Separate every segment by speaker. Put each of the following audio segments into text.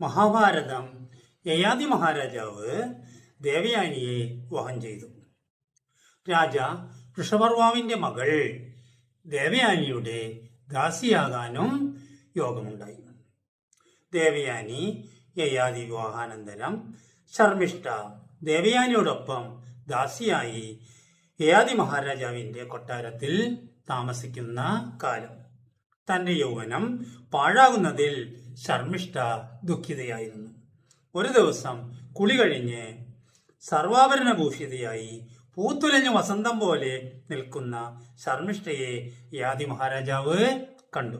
Speaker 1: മഹാഭാരതം യയാതി മഹാരാജാവ് ദേവയാനിയെ വിവാഹം ചെയ്തു. രാജ വൃഷപർവാവിന്റെ മകൾ ദേവയാനിയുടെ ദാസിയാകാനും യോഗമുണ്ടായി. ദേവയാനി യയാതി വിവാഹാനന്തരം ശർമ്മിഷ്ഠ ദേവയാനിയോടൊപ്പം ദാസിയായി യയാതി മഹാരാജാവിന്റെ കൊട്ടാരത്തിൽ താമസിക്കുന്ന കാലം. തന്റെ യൗവനം പാഴാകുന്നതിൽ ശർമ്മിഷ്ഠ ദുഃഖിതയായിരുന്നു. ഒരു ദിവസം കുളി കഴിഞ്ഞ് സർവാഭരണഭൂഷിതയായി പൂത്തുലഞ്ഞ വസന്തം പോലെ നിൽക്കുന്ന ശർമ്മിഷ്ഠയെ യാതി മഹാരാജാവ് കണ്ടു.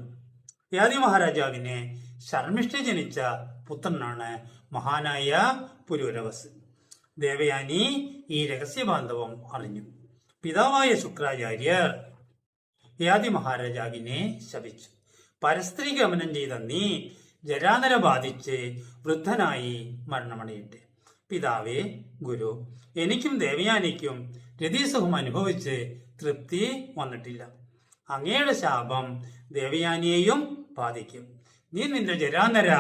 Speaker 1: യാതി മഹാരാജാവിനെ ശർമ്മിഷ്ഠ ജനിച്ച പുത്രനാണ് മഹാനായ പുരൂരവസ്. ദേവയാനി ഈ രഹസ്യ രഹസ്യബാന്ധവം അറിഞ്ഞു. പിതാവായ ശുക്രാചാര്യർ യാതി മഹാരാജാവിനെ ശപിച്ചു. പരസ്ത്രീ ഗമനം ചെയ്ത നീ ജരാനര ബാധിച്ച് വൃദ്ധനായി മരണമടയട്ടെ പിതാവേ ഗുരു എനിക്കും ദേവയാനിക്കും രതീസുഖം അനുഭവിച്ച് തൃപ്തി വന്നിട്ടില്ല. അങ്ങയുടെ ശാപം ദേവയാനിയെയും ബാധിക്കും. നീ നിന്റെ ജരാനര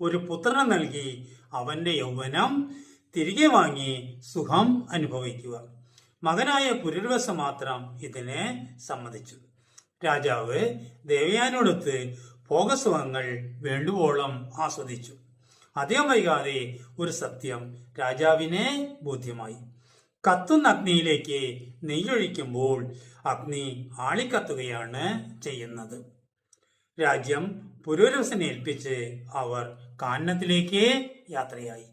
Speaker 1: ഒരു പുത്രനെ നൽകി അവന്റെ യൗവനം തിരികെ വാങ്ങി സുഖം അനുഭവിക്കുക. മകനായ പുരുർവസ മാത്രം ഇതിനെ സമ്മതിച്ചു രാജാവ് ദേവയാനോടൊത്ത് ഭോഗസുഖങ്ങൾ വേണ്ടുവോളം ആസ്വദിച്ചു. അധികം വൈകാതെ ഒരു സത്യം രാജാവിനെ ബോധ്യമായി. കത്തുന്ന അഗ്നിയിലേക്ക് നെയ്യൊഴിക്കുമ്പോൾ അഗ്നി ആളിക്കത്തുകയാണ് ചെയ്യുന്നത്. രാജ്യം പുരൂരവസനെ ഏൽപ്പിച്ച് അവർ കാനനത്തിലേക്ക് യാത്രയായി.